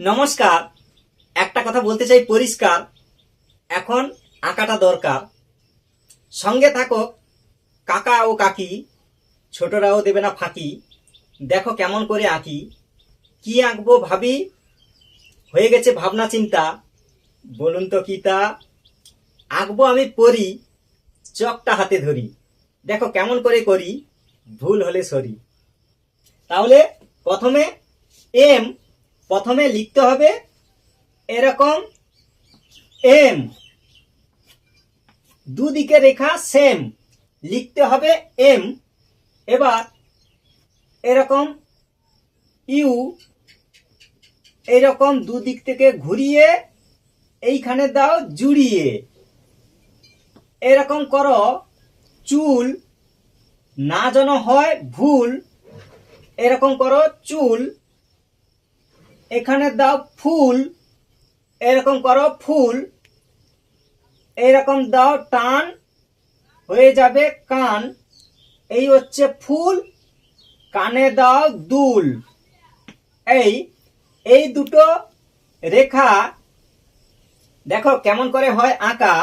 নমস্কার। একটা কথা বলতে চাই পরিষ্কার। এখন আঁকাটা দরকার। সঙ্গে থাকো, কাকা ও কাকি, ছোটরাও দেবে না ফাঁকি। দেখো কেমন করে আঁকি। কি আঁকবো ভাবি? হয়ে গেছে ভাবনা চিন্তা। বলুন তো কি তা? আঁকবো আমি পড়ি চকটা হাতে ধরি। দেখো কেমন করে করি, ভুল হলে সরি। তাহলে প্রথমে এম প্রথমে লিখতে হবে এরকম এম। দুদিকে রেখা সেম। লিখতে হবে এম। এবার এরকম ইউ এরকম দুদিক থেকে ঘুরিয়ে এইখানে দাও জুড়িয়ে। এরকম করো, চুল না যেন হয় ভুল। এরকম করো, চুল এখানে দাও ফুল, এরকম করো ফুল, এরকম দাও টান, হয়ে যাবে কান। এই হচ্ছে ফুল, কানে দাও দুল। এই এই দুটো রেখা, দেখো কেমন করে হয় আঁকা।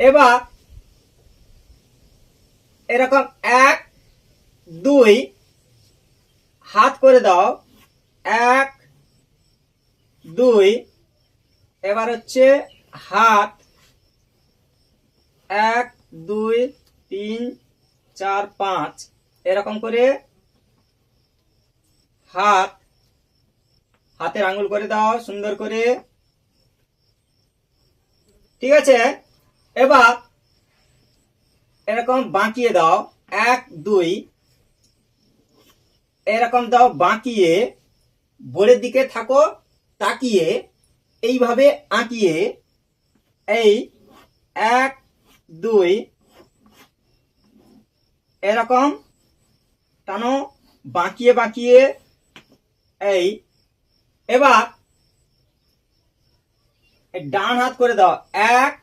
এবার, এরকম এক, দুই, হাত করে দাও। এক, দুই, এবার হচ্ছে হাত। এক, দুই, তিন, চার, পাঁচ। এরকম করে হাত, হাতের আঙুল করে দাও, সুন্দর করে। ঠিক আছে? এবার এরকম বাঁকিয়ে দাও। এক, দুই। এরকম দাও, বাঁকিয়ে। বোর্ডের দিকে থাকো, তাকিয়ে, এইভাবে আঁকিয়ে, এই এক, দুই, এরকম, টানো, বাঁকিয়ে বাঁকিয়ে, এই, এবার, ডান হাত করে দাও, এক,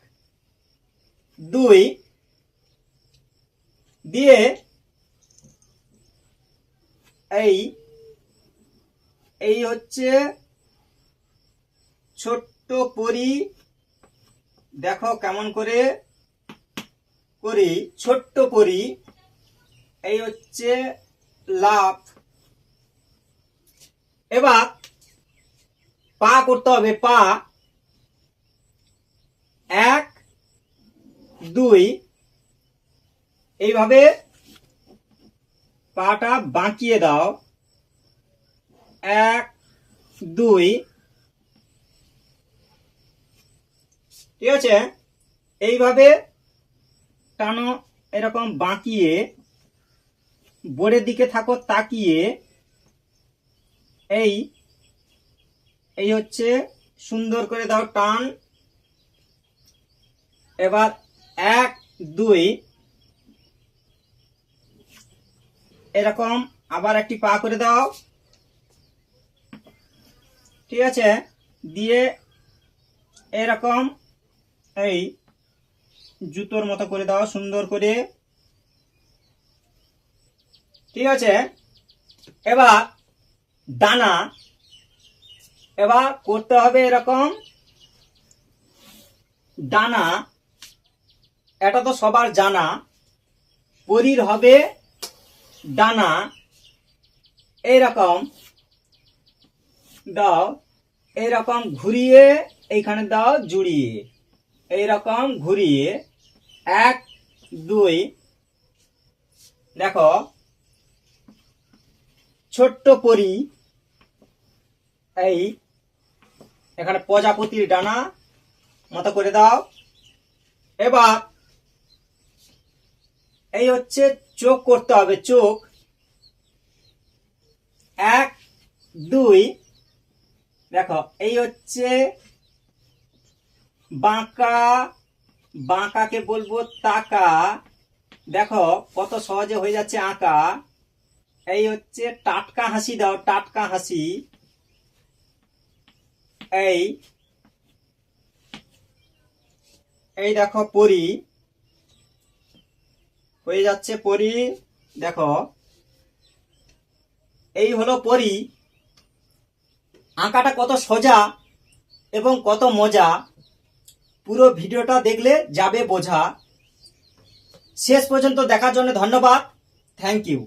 দুই, দিয়ে, এই এই হচ্ছে ছোট্ট পরি। দেখো কেমন করে করি। ছোট্ট পরি। এই হচ্ছে লাভ এবার পা করতে হবে, পা। এক, দুই। এইভাবে পাটা বাঁকিয়ে দাও। এক, দুই। ঠিক আছে? এইভাবে টানো, এরকম বাঁকিয়ে, বোর্ডের দিকে থাকো, তাকিয়ে। এই এই হচ্ছে সুন্দর করে দাও, টান। এবার এক, দুই। এরকম আবার একটি পা করে দাও। ঠিক আছে? দিয়ে এরকম এই জুতোর মতো করে দাও, সুন্দর করে। ঠিক আছে? এবার ডানা এবার করতে হবে এরকম ডানা এটা তো সবার জানা। পরীর হবে ডানা এইরকম দাও এইরকম ঘুরিয়ে, এইখানে দাও, জুড়িয়ে। এইরকম ঘুরিয়ে, এক, দুই, দেখো, ছোট্ট পরি, এই, এখানে প্রজাপতির ডানা, মতো করে দাও। এবার, এই হচ্ছে চোখ করতে হবে, চোখ। এক, দুই দেখো, এই হচ্ছে বাঁকা, বাঁকাকে বলব তাকা। দেখো, কত সহজে হয়ে যাচ্ছে আঁকা। এই হচ্ছে টাটকা হাসি দাও, টাটকা হাসি। এই এই দেখো, পরি। হয়ে যাচ্ছে পরি, দেখো। এই হলো পরি। আঁকাটা কত সোজা এবং কত মজা, পুরো ভিডিওটা দেখলে যাবে বোঝা। শেষ পর্যন্ত দেখার জন্য ধন্যবাদ। Thank you